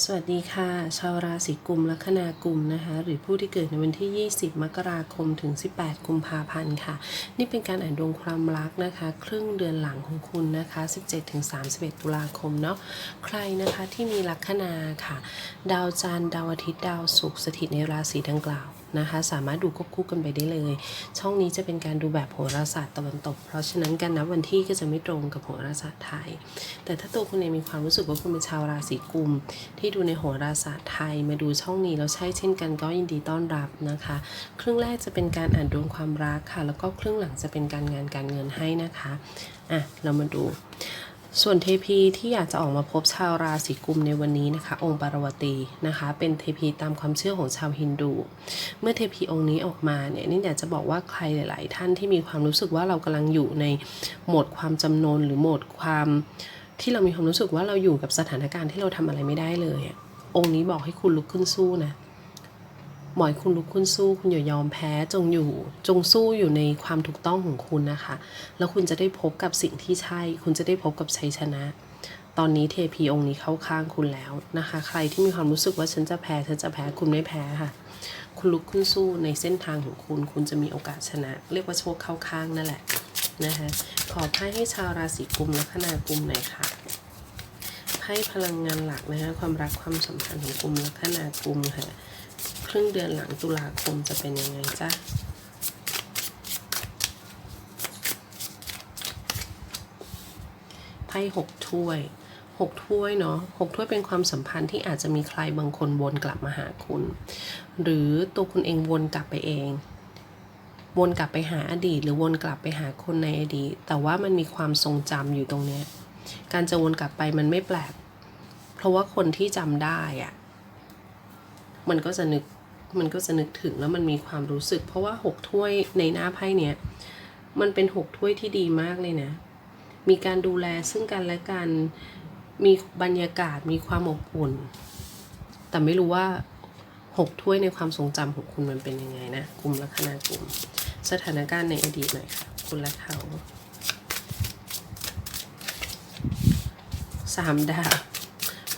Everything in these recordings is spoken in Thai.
สวัสดีค่ะ ชาวราศีกุมลัคนากุมนะคะหรือผู้ที่เกิดในวันที่ 20 มกราคมถึง 18 กุมภาพันธ์ค่ะ นี่เป็นการอ่านดวงความรักนะคะ ครึ่งเดือนหลังของคุณนะคะ 17ถึง31 ตุลาคมเนาะใครนะคะที่มีลัคนาค่ะ ดาวจันทร์ดาวอาทิตย์ดาวศุกร์สถิตในราศีดังกล่าว นะคะ สามารถดูควบคู่กันไปได้เลย ช่องนี้จะเป็นการดูแบบโหราศาสตร์ตะวันตก เพราะฉะนั้นการนับวันที่ก็จะไม่ตรงกับโหราศาสตร์ไทย แต่ถ้าตัวคุณเองมีความรู้สึกว่าคุณเป็นชาวราศีกุม ที่ดูในโหราศาสตร์ไทยมาดูช่องนี้แล้วใช่เช่นกันก็ยินดีต้อนรับนะคะ ครึ่งแรกจะเป็นการอ่านดวงความรักค่ะ แล้วก็ครึ่งหลังจะเป็นการงานการเงินให้นะคะอะเรามาดู ส่วนเทพีที่อยากจะออกมาพบชาวราศีกุมในวันนี้นะคะ องค์ปารวตีนะคะ เป็นเทพีตามความเชื่อของชาวฮินดู เมื่อเทพีองค์นี้ออกมาเนี่ยนี่อยากจะบอกว่าใครหลาย ๆ ท่านที่มีความรู้สึกว่าเรากำลังอยู่ในโหมดความจำนนหรือโหมดความที่เรามีความรู้สึกว่าเราอยู่กับสถานการณ์ที่เราทำอะไรไม่ได้เลยอะองค์นี้บอกให้คุณลุกขึ้นสู้นะ หมอยคุณลุกขึ้นสู้ คุณอย่ายอมแพ้จงอยู่ จงสู้อยู่ในความถูกต้องของคุณนะคะ แล้วคุณจะได้พบกับสิ่งที่ใช่ คุณจะได้พบกับชัยชนะ ตอนนี้เทพีองค์นี้เข้าข้างคุณแล้วนะคะ ใครที่มีความรู้สึกว่าฉันจะแพ้ฉันจะแพ้คุณไม่แพ้ค่ะ คุณลุกขึ้นสู้ในเส้นทางของคุณ คุณจะมีโอกาสชนะ เรียกว่าโชคเข้าข้างนั่นแหละนะคะขอไพ่ให้ชาวราศีกุมและคนากุมหน่อยค่ะไพ่พลังงานหลักนะคะความรักความสัมพันธ์ของกุมและคนากุมค่ะ ครึ่งเดือนหลังตุลาคมจะเป็นยังไงจ๊ะไพ่หกถ้วยหกถ้วยเนาะหกถ้วยเป็นความสัมพันธ์ที่อาจจะมีใครบางคนวนกลับมาหาคุณ หรือตัวคุณเองวนกลับไปเอง วนกลับไปหาอดีต หรือวนกลับไปหาคนในอดีต แต่ว่ามันมีความทรงจำอยู่ตรงเนี้ยการจะวนกลับไปมันไม่แปลก เพราะว่าคนที่จำได้อะมันก็จะนึก มันก็จะนึกถึงแล้วมันมีความรู้สึก เพราะว่าหกถ้วยในหน้าไพ่เนี้ยมันเป็นหกถ้วยที่ดีมากเลยนะ มีการดูแลซึ่งกันและกันมีบรรยากาศมีความอบอุ่น แต่ไม่รู้ว่าหกถ้วยในความทรงจำของคุณมันเป็นยังไงนะกลุ่มลัคนากลุ่ม สถานการณ์ในอดีตหน่อยค่ะคุณและเขาสามดาบ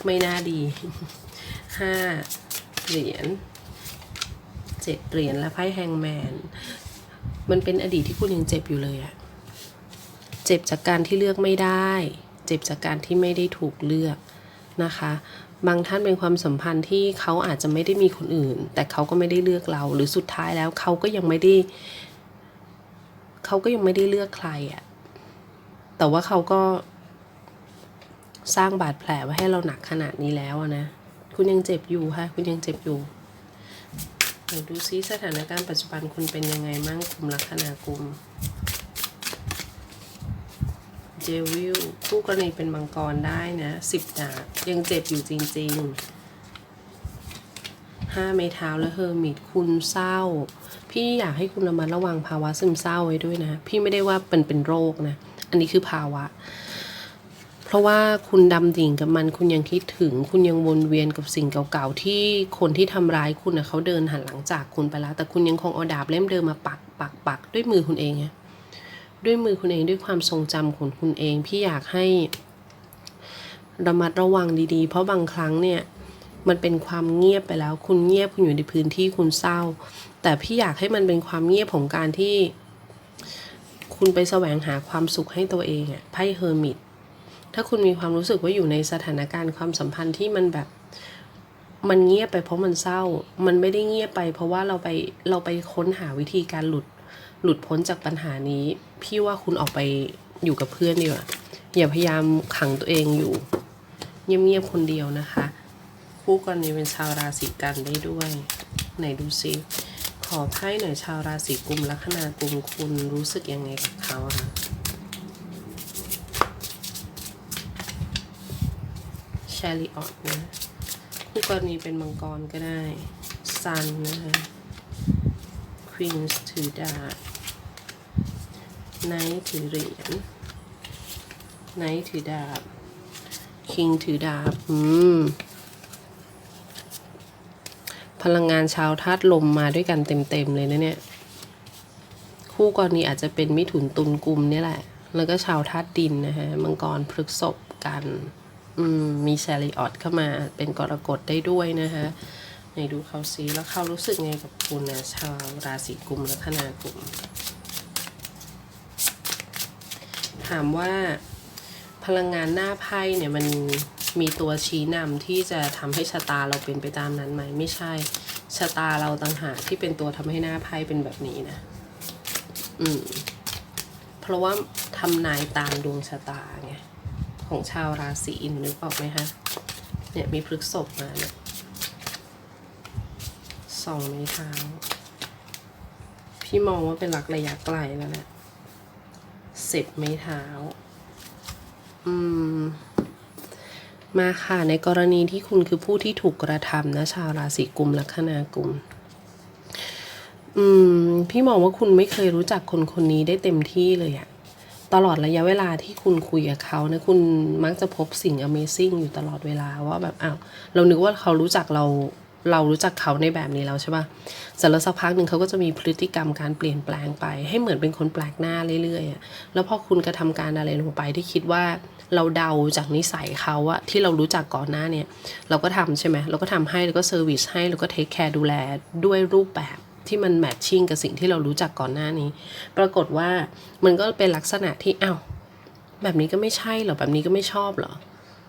ไม่น่าดีห้าเหรียญ เจ็ดเหรียญและไพ่แฮงแมน มันเป็นอดีตที่คุณยังเจ็บอยู่เลยอะเจ็บจากการที่เลือกไม่ได้ เจ็บจากการที่ไม่ได้ถูกเลือกนะคะ บางท่านเป็นความสัมพันธ์ที่เขาอาจจะไม่ได้มีคนอื่น แต่เขาก็ไม่ได้เลือกเรา หรือสุดท้ายแล้วเขาก็ยังไม่ได้เขาก็ยังไม่ได้เลือกใครอะแต่ว่าเขาก็สร้างบาดแผลไว้ให้เราหนักขนาดนี้แล้วนะ คุณยังเจ็บอยู่ค่ะ คุณยังเจ็บอยู่ ดี๋ยวดูซิสถานการณ์ปัจจุบันคุณเป็นยังไงมั่งกลุ่มลัคนากุมเจวิลคู่กรณีเป็นมังกรได้นะสิบดาบยังเจ็บอยู่จริงๆห้าไม้เท้าและเฮอร์มิตคุณเศร้า พี่อยากให้คุณระมัดระวังภาวะซึมเศร้าไว้ด้วยนะ พี่ไม่ได้ว่าเป็นเป็นโรคนะ อันนี้คือภาวะ ราะว่าคุณดำดิ่งกับมันคุณยังคิดถึง คุณยังวนเวียนกับสิ่งเก่าๆที่คนที่ทำร้ายคุณนะเขาเดินหันหลังจากคุณไปแล้ว แต่คุณยังคงเอาดาบเล่มเดิมมาปักปักปักด้วยมือคุณเองด้วยมือคุณเองด้วยความทรงจำของคุณเองพี่อยากให้ระมัดระวังดีๆ เพราะบางครั้งเนี่ยมันเป็นความเงียบไปแล้ว คุณเงียบคุณอยู่ในพื้นที่คุณเศร้า แต่พี่อยากให้มันเป็นความเงียบของการที่ คุณไปแสวงหาความสุขให้ตัวเองอะไพ่เฮอร์มิต ถ้าคุณมีความรู้สึกว่าอยู่ในสถานการณ์ความสัมพันธ์ที่มันแบบมันเงียบไปเพราะมันเศร้า มันไม่ได้เงียบไป เพราะว่าเราไปเราไปค้นหาวิธีการหลุดหลุดพ้นจากปัญหานี้ พี่ว่าคุณออกไปอยู่กับเพื่อนดีกว่าอย่าพยายามขังตัวเองอยู่ เงียบๆคนเดียวนะคะ คู่กรณีเป็นชาวราศีกันได้ด้วย ไหนดูซิขอไพ่หน่อยชาวราศีกุมลัคนากุมคุณรู้สึกยังไงกับเขาอะคะ ชาริออตนะคู่กรณีเป็นมังกรก็ได้ซันนะคะควีนส์ถือดาบไนท์ถือเหรียญไนท์ถือดาบ คิงถือดาบ อืม พลังงานชาวธาตุลมมาด้วยกันเต็มๆเลยนะเนี่ย คู่กรณีอาจจะเป็นมิถุนตุลกุมเนี่ยแหละ แล้วก็ชาวธาตุดินนะฮะ มังกรพฤกษบกัน มีแชริออตเข้ามาเป็นกรกฎได้ด้วยนะคะไหนดูเขาซิแล้วเขารู้สึกไงกับคุณนะชาวราศีกุมละคณากุม ถามว่าพลังงานหน้าไพ่เนี่ยมันมีตัวชี้นำที่จะทำให้ชะตาเราเป็นไปตามนั้นไหมไม่ใช่ชะตาเราต่างหากที่เป็นตัวทำให้หน้าไพ่เป็นแบบนี้นะ อืม เพราะว่าทำนายตามดวงชะตาไง ของชาวราศีอินนึกออกไหมคะเนี่ยมีพฤกษบมาเนี่ยสองไม้เท้า พี่มองว่าเป็นหลักระยะไกลแล้วแหละสิบไม้เท้า อืม มาค่ะ ในกรณีที่คุณคือผู้ที่ถูกกระทำนะชาวราศีกุมและคณากุม อืม พี่มองว่าคุณไม่เคยรู้จักคนคนนี้ได้เต็มที่เลยอะ ตลอดระยะเวลาที่คุณคุยกับเขานะคุณมักจะพบสิ่ง Amazing อยู่ตลอดเวลาว่าแบบอ้าวเรานึกว่าเขารู้จักเราเรารู้จักเขาในแบบนี้แล้วใช่ปะเสร็จแล้วสักพักหนึ่งเขาก็จะมีพฤติกรรมการเปลี่ยนแปลงไป ให้เหมือนเป็นคนแปลกหน้าเรื่อยๆอะแล้วพอคุณกระทำการอะไรลงไปที่คิดว่าเราเดาจากนิสัยเขาอะที่เรารู้จักก่อนหน้าเนี่ย เราก็ทำใช่ไหมเราก็ทำให้ แล้วก็เซอร์วิสให้ แล้วก็เทคแคร์ดูแลด้วยรูปแบบ ที่มันแมทชิ่งกับสิ่งที่เรารู้จักก่อนหน้านี้ ปรากฏว่ามันก็เป็นลักษณะที่อ้าวแบบนี้ก็ไม่ใช่เหรอแบบนี้ก็ไม่ชอบเหรอ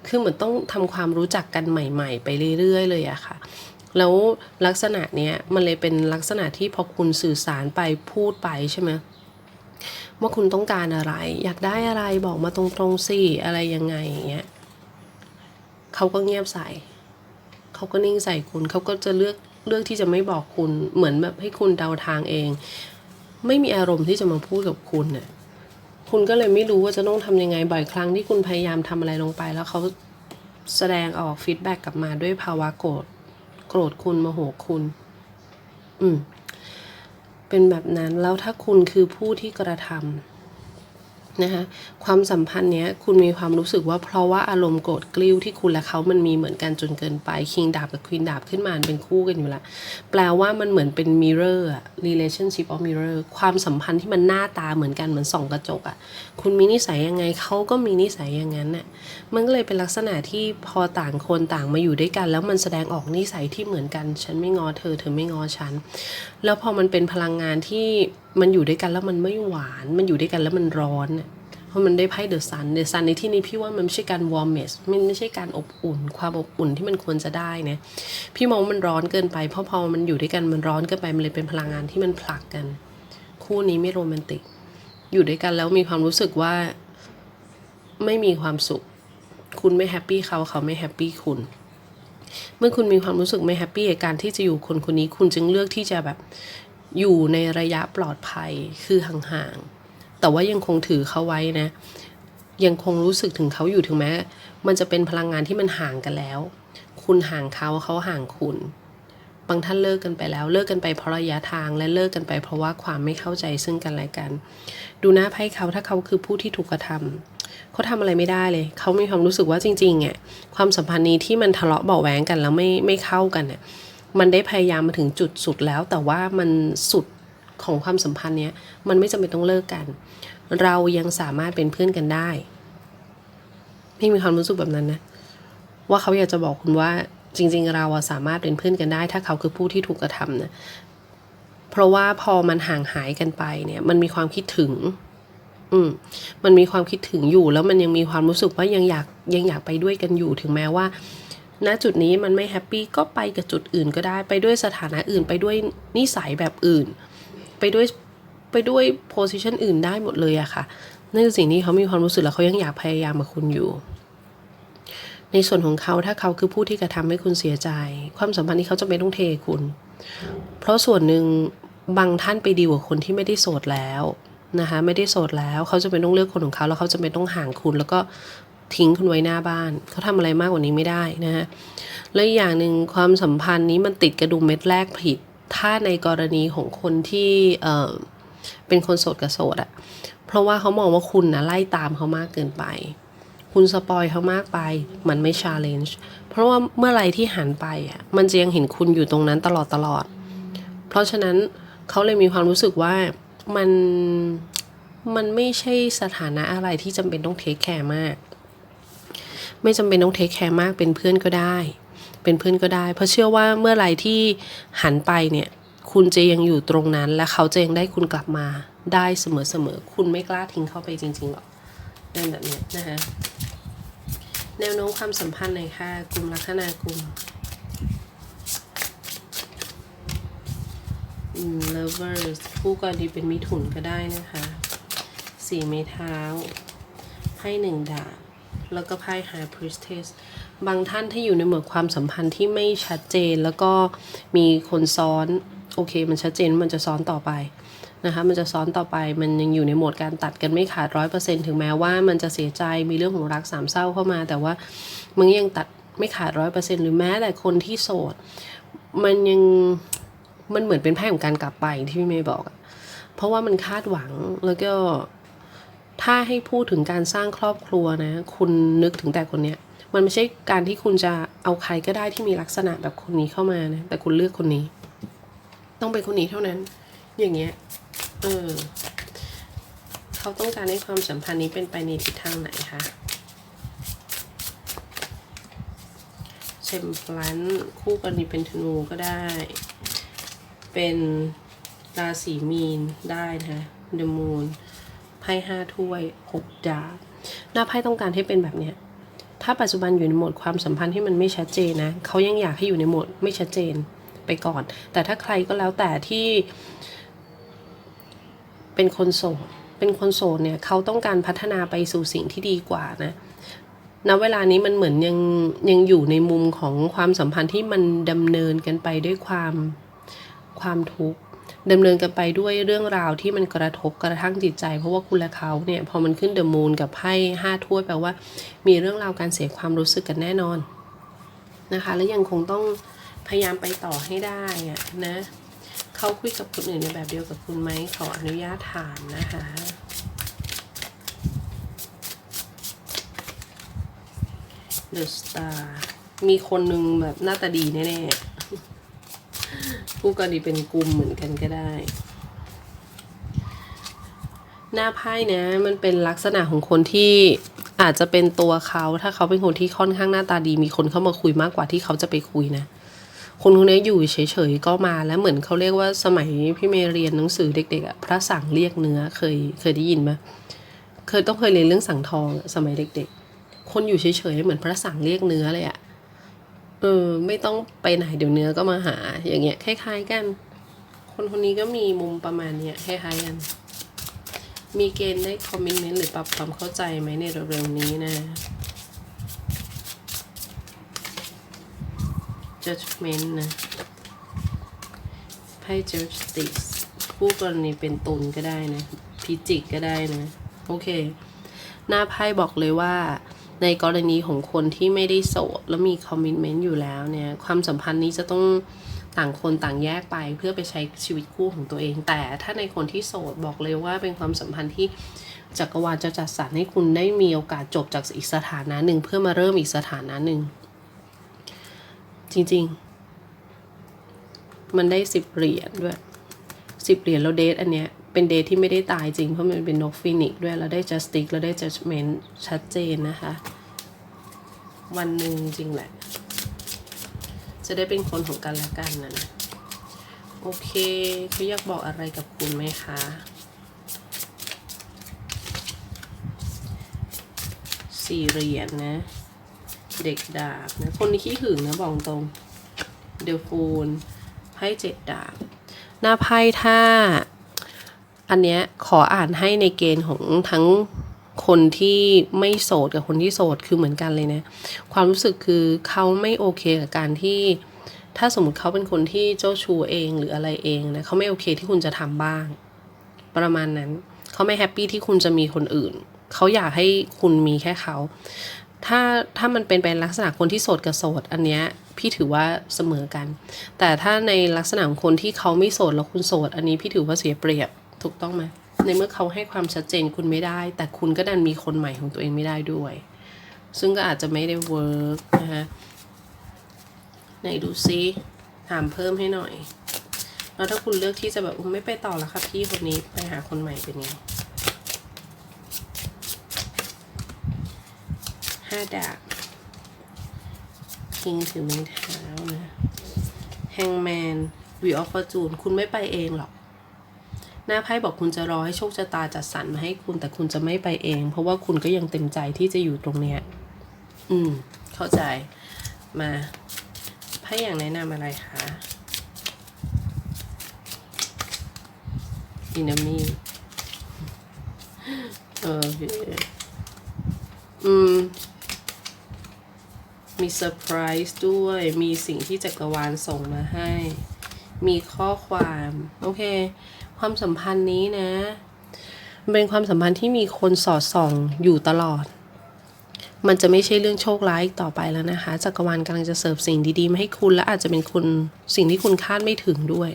คือเหมือนต้องทำความรู้จักกันใหม่ ๆ ไปเรื่อยๆ เลยอะค่ะ แล้วลักษณะเนี้ยมันเลยเป็นลักษณะที่พอคุณสื่อสารไปพูดไปใช่ไหมว่าคุณต้องการอะไร อยากได้อะไรบอกมาตรงๆสิอะไรยังไงอย่างเงี้ยเขาก็เงียบใส่เขาก็นิ่งใส่คุณเขาก็จะเลือก เลือกที่จะไม่บอกคุณเหมือนแบบให้คุณเดาทางเอง ไม่มีอารมณ์ที่จะมาพูดกับคุณน่ะคุณก็เลยไม่รู้ว่าจะต้องทำยังไงบ่อยครั้งที่คุณพยายามทำอะไรลงไป แล้วเขาแสดงออกฟีดแบ็กกลับมาด้วยภาวะโกรธโกรธคุณโมโหคุณ อืม เป็นแบบนั้นแล้วถ้าคุณคือผู้ที่กระทำ นะคะความสัมพันธ์เนี้ยคุณมีความรู้สึกว่าเพราะว่าอารมณ์โกรธกลิ้วที่คุณและเขามันมีเหมือนกันจนเกินไปคิงดาบกับควีนดาบขึ้นมาเป็นคู่กันอยู่ละแปลว่ามันเหมือนเป็นมิเรอร์อะ relationship of mirror ความสัมพันธ์ที่มันหน้าตาเหมือนกันเหมือนส่องกระจกอะคุณมีนิสัยยังไงเขาก็มีนิสัยอย่างนั้นน่ะมันก็เลยเป็นลักษณะที่พอต่างคนต่างมาอยู่ด้วยกัน แล้วมันแสดงออกนิสัยที่เหมือนกัน ฉันไม่งอเธอเธอไม่งอฉัน แล้วพอมันเป็นพลังงานที่ มันอยู่ด้วยกันแล้วมันไม่หวาน มันอยู่ด้วยกันแล้วมันร้อน เพราะมันได้ไพ่เดอะซัน เดอะซันในที่นี้พี่ว่ามันไม่ใช่การวอร์มเมสมันไม่ใช่การอบอุ่น ความอบอุ่นที่มันควรจะได้นะพี่มองมันร้อนเกินไป เพราะพอมันอยู่ด้วยกันมันร้อนเกินไป มันเลยเป็นพลังงานที่มันผลักกัน คู่นี้ไม่โรแมนติก อยู่ด้วยกันแล้วมีความรู้สึกว่าไม่มีความสุข คุณไม่แฮปปี้เขาเขาไม่แฮปปี้คุณเมื่อคุณมีความรู้สึกไม่แฮปปี้กับการที่จะอยู่คนคนนี้ คุณจึงเลือกที่จะแบบ อยู่ในระยะปลอดภัยคือห่างๆ แต่ว่ายังคงถือเขาไว้นะ ยังคงรู้สึกถึงเขาอยู่ถึงแม้ มันจะเป็นพลังงานที่มันห่างกันแล้ว คุณห่างเขาเขาห่างคุณ บางท่านเลิกกันไปแล้ว เลิกกันไปเพราะระยะทางและเลิกกันไปเพราะว่าความไม่เข้าใจซึ่งกันและกัน ดูหน้าไพ่เขาถ้าเขาคือผู้ที่ถูกกระทำเขาทำอะไรไม่ได้เลย เขามีความรู้สึกว่าจริงๆอะความสัมพันธ์นี้ที่มันทะเลาะเบาแหวงกันแล้วไม่ไม่เข้ากันเนี่ย มันได้พยายามมาถึงจุดสุดแล้ว แต่ว่ามันสุดของความสัมพันธ์เนี้ยมันไม่จำเป็นต้องเลิกกัน เรายังสามารถเป็นเพื่อนกันได้พี่มีความรู้สึกแบบนั้นนะว่าเขาอยากจะบอกคุณว่าจริง ๆ เราสามารถเป็นเพื่อนกันได้ ถ้าเขาคือผู้ที่ถูกกระทำนะเพราะว่าพอมันห่างหายกันไปเนี่ย มันมีความคิดถึง อืม มันมีความคิดถึงอยู่ แล้วมันยังมีความรู้สึกว่ายังอยากยังอยากไปด้วยกันอยู่ถึงแม้ว่า ณจุดนี้มันไม่แฮปปี้ก็ไปกับจุดอื่นก็ได้ไปด้วยสถานะอื่นไปด้วยนิสัยแบบอื่น ไปด้วยไปด้วยโพสิชันอื่นได้หมดเลยอะค่ะนั่นคือสิ่งที่เขามีความรู้สึกแล้วเขายังอยากพยายามกับคุณอยู่ ในส่วนของเขาถ้าเขาคือผู้ที่กระทำให้คุณเสียใจ ความสัมพันธ์ที่เขาจะไม่ต้องเทคุณ เพราะส่วนหนึ่งบางท่านไปดีกว่าคนที่ไม่ได้โสดแล้วนะคะไม่ได้โสดแล้วเขาจะเป็นต้องเลือกคนของเขาแล้วเขาจะเป็นต้องห่างคุณ แล้วก็ ทิ้งคุณไว้หน้าบ้าน เขาทำอะไรมากกว่านี้ไม่ได้นะฮะและอีกอย่างหนึ่งความสัมพันธ์นี้มันติดกระดุมเม็ดแรกผิด ถ้าในกรณีของคนที่เออเป็นคนโสดกับโสดอะเพราะว่าเขามองว่าคุณนะไล่ตามเขามากเกินไป คุณสปอยเขามากไป มันไม่ชาเลนจ์เพราะว่าเมื่อไรที่หันไปอะมันจะยังเห็นคุณอยู่ตรงนั้นตลอดตลอด เพราะฉะนั้นเขาเลยมีความรู้สึกว่ามันมันไม่ใช่สถานะอะไรที่จำเป็นต้องเทคแคร์มาก ไม่จำเป็นต้องเทคแคร์มากเป็นเพื่อนก็ได้ เป็นเพื่อนก็ได้ เพราะเชื่อว่าเมื่อไหรที่หันไปเนี่ยคุณจะยังอยู่ตรงนั้น และเขาจะยังได้คุณกลับมาได้เสมอๆคุณไม่กล้าทิ้งเขาไปจริงๆหรอกเป็นแบบเนี้ยนะคะแนวโน้มความสัมพันธ์ในอยค่ะกลุ่มลัคนากลุ่มอืม lovers คู่กรณีเป็นมิถุนก็ได้นะคะสี่ไม้เท้าไพ่หนึ่งดาบ แล้วก็ไพ่ high priestess บางท่านที่อยู่ในหมวดความสัมพันธ์ที่ไม่ชัดเจนแล้วก็มีคนซ้อนโอเค มันชัดเจนมันจะซ้อนต่อไปนะคะมันจะซ้อนต่อไปมันยังอยู่ในโหมดการตัดกันไม่ขาดร้อยเปอร์เซ็นถึงแม้ว่ามันจะเสียใจมีเรื่องของรักสามเศร้าเข้ามา แต่ว่ามันยังตัดไม่ขาดร้อยเปอร์เซ็นหรือแม้แต่คนที่โสด มันยังมันเหมือนเป็นไพ่ของการกลับไปที่พี่เมย์บอก เพราะว่ามันคาดหวังแล้วก็ ถ้าให้พูดถึงการสร้างครอบครัวนะ คุณนึกถึงแต่คนเนี้ย มันไม่ใช่การที่คุณจะเอาใครก็ได้ที่มีลักษณะแบบคนนี้เข้ามานะ แต่คุณเลือกคนนี้ ต้องเป็นคนนี้เท่านั้น อย่างเงี้ย เออ เขาต้องการให้ความสัมพันธ์นี้เป็นไปในทิศทางไหนคะเชมพลันคู่กรณีเป็นธนูก็ได้ เป็นราศีมีนได้นะคะเดมูน ไพ่ห้าถ้วยหกดาบหน้าไพ่ต้องการให้เป็นแบบเนี้ยถ้าปัจจุบันอยู่ในโหมดความสัมพันธ์ที่มันไม่ชัดเจนนะเขายังอยากให้อยู่ในโหมดไม่ชัดเจนไปก่อน แต่ถ้าใครก็แล้วแต่ที่เป็นคนโสดเป็นคนโสดเนี่ยเขาต้องการพัฒนาไปสู่สิ่งที่ดีกว่านะณเวลานี้มันเหมือนยังยังอยู่ในมุมของความสัมพันธ์ที่มันดำเนินกันไปด้วยความความทุกข์ ดำเนินกันไปด้วยเรื่องราวที่มันกระทบกระทั่งจิตใจ เพราะว่าคุณและเขาเนี่ยพอมันขึ้นเดอะมูนกับไพ่ห้าถ้วยแปลว่า มีเรื่องราวการเสียความรู้สึกกันแน่นอนนะคะ และยังคงต้องพยายามไปต่อให้ได้อะนะเขาคุยกับคนอื่นในแบบเดียวกับคุณไหมขออนุญาตถามนะคะ The Star มีคนหนึ่งแบบหน้าตาดีแน่ๆ ผู้กรณีเป็นกลุ่มเหมือนกันก็ได้ หน้าไพ่นะมันเป็นลักษณะของคนที่อาจจะเป็นตัวเขาถ้าเขาเป็นคนที่ค่อนข้างหน้าตาดีมีคนเข้ามาคุยมากกว่าที่เขาจะไปคุยนะ คนคนนี้อยู่เฉยๆก็มาแล้วเหมือนเขาเรียกว่าสมัยพี่เมย์เรียนหนังสือเด็กๆอะพระสั่งเรียกเนื้อเคยเคยได้ยินไหมเคยต้องเคยเรียนเรื่องสังทองสมัยเด็ก ๆ คนอยู่เฉยๆเหมือนพระสั่งเรียกเนื้อเลยอะ ออไม่ต้องไปไหนเดี๋ยวเนื้อก็มาหา อย่างเงี้ยคล้ายๆกัน คนคนนี้ก็มีมุมประมาณเนี้ยคล้ายๆกัน มีเกณฑ์ได้คอมมิชเมนต์หรือปรับความเข้าใจไหมในเร็วๆนี้นะ judgment นะไพ่ justice คู่กรณีเป็นตุนก็ได้นะ พิจิกก็ได้นะ โอเค หน้าไพ่บอกเลยว่า ในกรณีของคนที่ไม่ได้โสด แล้วมีคอมมิชเมนต์อยู่แล้วเนี่ย ความสัมพันธ์นี้จะต้องต่างคนต่างแยกไปเพื่อไปใช้ชีวิตคู่ของตัวเอง แต่ถ้าในคนที่โสดบอกเลยว่าเป็นความสัมพันธ์ที่จักรวาลจะจัดสรรให้คุณได้มีโอกาสจบจากอีกสถานะหนึ่งเพื่อมาเริ่มอีกสถานะหนึ่งจริงๆ มันได้สิบเหรียญด้วยสิบเหรียญแล้วเดทอันเนี้ย เป็นเดทที่ไม่ได้ตายจริง เพราะมันเป็นนกฟินิกซ์ด้วยแล้วได้ justice แล้วได้ judgment ชัดเจนนะคะ วันหนึ่งจริงแหละ จะได้เป็นคนของกันและกันนะนะโอเคเขาอยากบอกอะไรกับคุณไหมคะสี่เหรียญนะเด็กดาบนะ คนนี้ขี้หึงนะบอกตรง เดลฟูนไพ่เจ็ดดาบ หน้าไพ่ถ้า อันเนี้ยขออ่านให้ในเกณฑ์ของทั้งคนที่ไม่โสดกับคนที่โสดคือเหมือนกันเลยนะ ความรู้สึกคือเขาไม่โอเคกับการที่ ถ้าสมมติเขาเป็นคนที่เจ้าชู้เองหรืออะไรเองนะเขาไม่โอเคที่คุณจะทำบ้าง ประมาณนั้น เขาไม่แฮปปี้ที่คุณจะมีคนอื่น เขาอยากให้คุณมีแค่เขาถ้าถ้ามันเป็นไปลักษณะคนที่โสดกับโสดอันเนี้ยพี่ถือว่าเสมอกัน แต่ถ้าในลักษณะของคนที่เขาไม่โสดแล้วคุณโสดอันนี้พี่ถือว่าเสียเปรียบ ถูกต้องไหมในเมื่อเขาให้ความชัดเจนคุณไม่ได้ แต่คุณก็ดันมีคนใหม่ของตัวเองไม่ได้ด้วย ซึ่งก็อาจจะไม่ได้เวิร์กนะคะไหนดูซิถามเพิ่มให้หน่อย แล้วถ้าคุณเลือกที่จะแบบไม่ไปต่อแล้วครับพี่คนนี้ไปหาคนใหม่เป็นไงห้าดาบคิงถือไม้เท้านะแฮงแมนวีออฟฟอร์จูนคุณไม่ไปเองหรอก หน้าไพ่บอกคุณจะรอให้โชคชะตาจัดสรรมาให้คุณแต่คุณจะไม่ไปเอง เพราะว่าคุณก็ยังเต็มใจที่จะอยู่ตรงเนี้ยอืม เข้าใจมาไพ่อย่างแนะนำอะไรคะอินามีโอเคอืมมีเซอร์ไพรส์ด้วย มีสิ่งที่จักรวาลส่งมาให้ มีข้อความ โอเค ความสัมพันธ์นี้นะมันเป็นความสัมพันธ์ที่มีคนสอดส่องอยู่ตลอด มันจะไม่ใช่เรื่องโชคร้ายอีกต่อไปแล้วนะคะจักรวาลกำลังจะเสิร์ฟสิ่งดีๆมาให้คุณและอาจจะเป็นคุณสิ่งที่คุณคาดไม่ถึงด้วย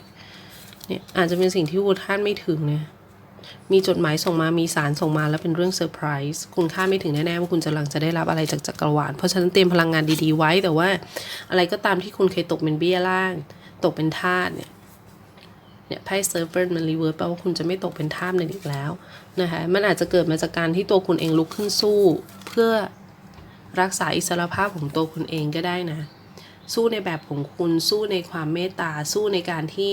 เนี่ยอาจจะเป็นสิ่งที่คุณคาดไม่ถึงเนี่ยมีจดหมายส่งมา มีสารส่งมาแล้วเป็นเรื่องเซอร์ไพรส์ คุณคาดไม่ถึงแน่ๆว่าคุณจะกำลังจะได้รับอะไรจากจักรวาล เพราะฉะนั้นเตรียมพลังงานดีๆไว้ แต่ว่าอะไรก็ตามที่คุณเคยตกเป็นเบี้ยล่าง ตกเป็นทาสเนี่ย เนี่ยไพ่เซิร์ฟเวอร์มันรีเวิร์สแปลว่าคุณจะไม่ตกเป็นทาสในอีกแล้วนะคะมันอาจจะเกิดมาจากการที่ตัวคุณเองลุกขึ้นสู้ เพื่อรักษาอิสรภาพของตัวคุณเองก็ได้นะ สู้ในแบบของคุณสู้ในความเมตตาสู้ในการที่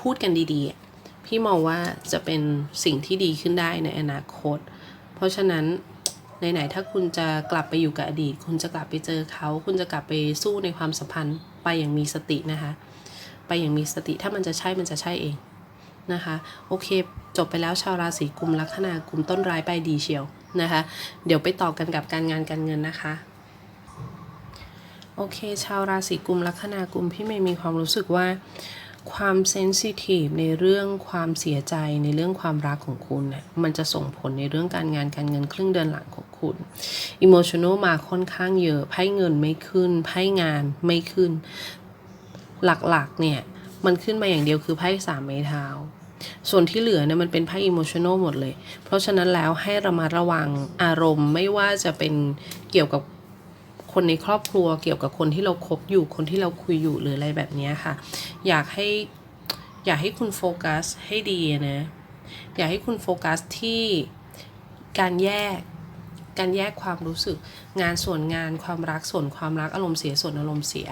พูดกันดีๆ พี่มองว่าจะเป็นสิ่งที่ดีขึ้นได้ในอนาคต เพราะฉะนั้นไหนๆถ้าคุณจะกลับไปอยู่กับอดีต คุณจะกลับไปเจอเขา คุณจะกลับไปสู้ในความสัมพันธ์ไปอย่างมีสตินะคะ ไปอย่างมีสติถ้ามันจะใช่มันจะใช่เองนะคะ โอเค จบไปแล้วชาวราศีกุมลัคนากุมต้นร้ายไปดีเชียวนะคะ เดี๋ยวไปต่อกันกับการงานการเงินนะคะโอเค ชาวราศีกุมลัคนากุมพี่เมย์มีความรู้สึกว่าความเซนซิทีฟในเรื่องความเสียใจในเรื่องความรักของคุณเนี่ยมันจะส่งผลในเรื่องการงานการเงินครึ่งเดือนหลังของคุณอิโมชัน a ลมาค่อนข้างเยอะไพ่เงินไม่ขึ้นไพ่งานไม่ขึ้น หลักๆเนี่ยมันขึ้นมาอย่างเดียวคือไพ่สามไม้เท้า ส่วนที่เหลือเนี่ยมันเป็นไพ่อิโมชัน a ลหมดเลย เพราะฉะนั้นแล้วให้ระมัดระวังอารมณ์ไม่ว่าจะเป็นเกี่ยวกับคนในครอบครัวเกี่ยวกับคนที่เราคบอยู่คนที่เราคุยอยู่หรืออะไรแบบนี้ค่ะ อยากให้อยากให้คุณโฟกัสให้ดีนะ อยากให้คุณโฟกัสที่การแยก การแยกความรู้สึกงานส่วนงานความรักส่วนความรักอารมณ์เสียส่วนอารมณ์เสีย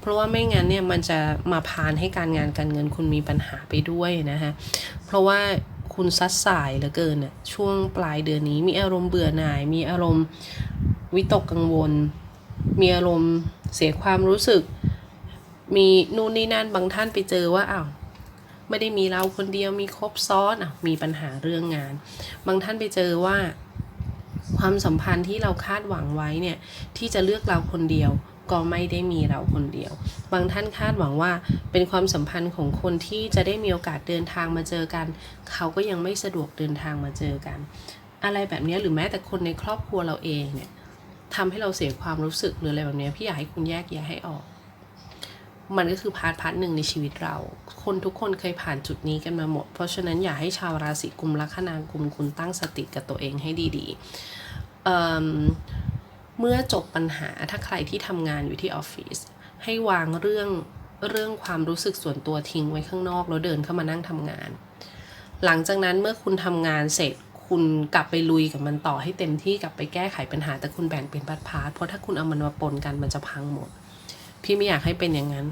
เพราะว่าไม่งั้นเนี่ยมันจะมาพานให้การงานการเงินคุณมีปัญหาไปด้วยนะคะเพราะว่าคุณซัดสายเหลือเกินน่ะช่วงปลายเดือนนี้มีอารมณ์เบื่อหน่าย มีอารมณ์วิตกกังวล มีอารมณ์เสียความรู้สึก มีนู่นนี่นั่นบางท่านไปเจอว่าอ้าวไม่ได้มีเราคนเดียวมีครบซ้อนอะมีปัญหาเรื่องงาน บางท่านไปเจอว่า ความสัมพันธ์ที่เราคาดหวังไว้เนี่ยที่จะเลือกเราคนเดียวก็ไม่ได้มีเราคนเดียว บางท่านคาดหวังว่าเป็นความสัมพันธ์ของคนที่จะได้มีโอกาสเดินทางมาเจอกัน เขาก็ยังไม่สะดวกเดินทางมาเจอกัน อะไรแบบนี้หรือแม้แต่คนในครอบครัวเราเองเนี่ยทำให้เราเสียความรู้สึกหรืออะไรแบบนี้พี่อยากให้คุณแยกแยะให้ออก มันก็คือพาร์ทพาร์ทหนึ่งในชีวิตเรา คนทุกคนเคยผ่านจุดนี้กันมาหมด เพราะฉะนั้นอย่าให้ชาวราศีกุมลัคนากุมคุณตั้งสติกับตัวเองให้ดีๆเมเมื่อจบปัญหาถ้าใครที่ทำงานอยู่ที่ออฟฟิศให้วางเรื่องเรื่องความรู้สึกส่วนตัวทิ้งไว้ข้างนอกแล้วเดินเข้ามานั่งทำงาน หลังจากนั้นเมื่อคุณทำงานเสร็จคุณกลับไปลุยกับมันต่อให้เต็มที่กลับไปแก้ไขปัญหาแต่คุณแบ่งเป็นพาร์ทๆเพราะถ้าคุณเอามันมาปนกันมันจะพังหมด พี่ไม่อยากให้เป็นอย่างนั้น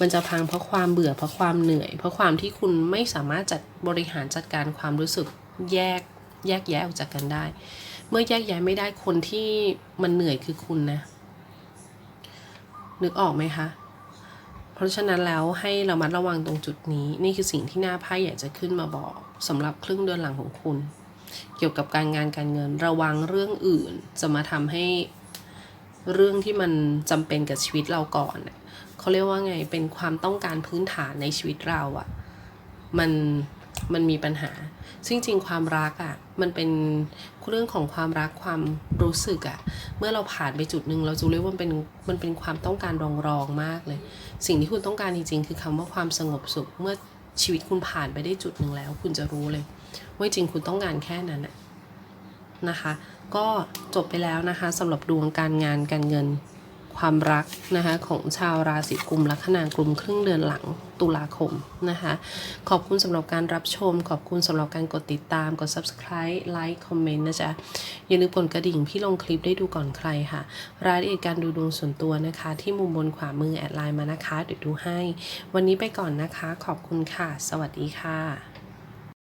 มันจะพังเพราะความเบื่อเพราะความเหนื่อย เพราะความที่คุณไม่สามารถจัดบริหารจัดการความรู้สึกแยกแยกแยะออกจากกันได้ เมื่อแยกแยะไม่ได้คนที่มันเหนื่อยคือคุณนะ นึกออกไหมคะ เพราะฉะนั้นแล้วให้เรามัดระวังตรงจุดนี้ นี่คือสิ่งที่หน้าไพ่อยากจะขึ้นมาบอกสำหรับครึ่งเดือนหลังของคุณ เกี่ยวกับการงานการเงินระวังเรื่องอื่น จะมาทำให้ เรื่องที่มันจำเป็นกับชีวิตเราก่อนน่ะเขาเรียกว่าไงเป็นความต้องการพื้นฐานในชีวิตเราอะ่ะมันมันมีปัญหา ซึ่งจริงๆความรักอะ่ะมันเป็นเรื่องของความรักความรู้สึกอะ่ะ เมื่อเราผ่านไปจุดหนึ่งเราจะเรู้ว่ามันเป็นมันเป็นความต้องการรองรองมากเลย สิ่งที่คุณต้องการจริงๆ คือคำว่าความสงบสุข เมื่อชีวิตคุณผ่านไปได้จุดหนึ่งแล้ว คุณจะรู้เลยว่าจริงคุณต้องการแค่นั้นน่ะ นะคะ ก็จบไปแล้วนะคะสำหรับดวงการงานการเงินความรักนะคะของชาวราศีกุมลัคนากลุ่มครึ่งเดือนหลังตุลาคมนะคะขอบคุณสำหรับการรับชม ขอบคุณสำหรับการกดติดตามกด subscribe ไลค์คอมเมนต์นะจ๊ะอย่าลืมกดกระดิ่งพี่ลงคลิปได้ดูก่อนใครค่ะ รายละเอียดการดูดวงส่วนตัวนะคะ ที่มุมบนขวามือแอดไลน์มานะคะเดี๋ยวดูให้ วันนี้ไปก่อนนะคะ ขอบคุณค่ะ สวัสดีค่ะ